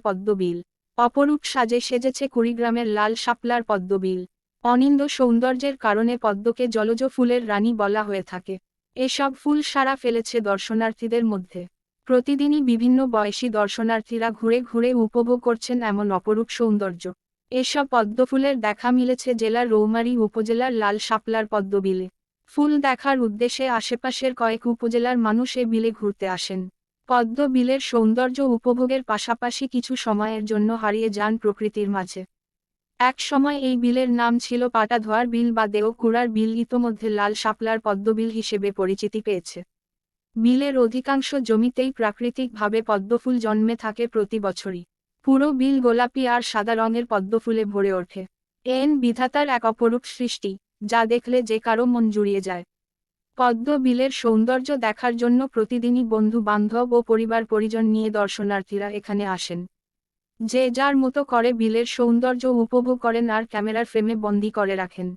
পদ্মবিল। অপরূপ সাজে সেজেছে কুড়িগ্রামের লাল শাপলার পদ্মবিল। অনিন্দ সৌন্দর্যের কারণে পদ্মকে জলজ ফুলের রানী বলা হয়ে থাকে। এসব ফুল সারা ফেলেছে দর্শনার্থীদের মধ্যে। প্রতিদিনই বিভিন্ন বয়সী দর্শনার্থীরা ঘুরে ঘুরে উপভোগ করছেন এমন অপরূপ সৌন্দর্য। এসব পদ্মফুলের দেখা মিলেছে জেলার রৌমারী উপজেলার লাল শাপলার পদ্মবিলে। ফুল দেখার উদ্দেশ্যে আশেপাশের কয়েক উপজেলার মানুষ এ বিলে ঘুরতে আসেন। পদ্ম বিলের সৌন্দর্য উপভোগের পাশাপাশি কিছু সময়ের জন্য হারিয়ে যান প্রকৃতির মাঝে। এক সময় এই বিলের নাম ছিল পাটাধোয়ার বিল বা দেওকুড়ার বিল, ইতোমধ্যে লাল শাপলার পদ্মবিল হিসেবে পরিচিতি পেয়েছে। বিলের অধিকাংশ জমিতেই প্রাকৃতিকভাবে পদ্মফুল জন্মে থাকে প্রতি বছরই। পুরো বিল গোলাপি আর সাদা রঙের পদ্মফুলে ভরে ওঠে। এন বিধাতার এক অপরূপ সৃষ্টি, যা দেখলে যে কারও মন জুড়িয়ে যায়। পদ্ম বিলের সৌন্দর্য দেখার জন্য প্রতিদিনই বন্ধু বান্ধব ও পরিবার পরিজন নিয়ে দর্শনার্থীরা এখানে আসেন। যে যার মতো করে বিলের সৌন্দর্য উপভোগ করেন আর ক্যামেরার ফ্রেমে বন্দি করে রাখেন।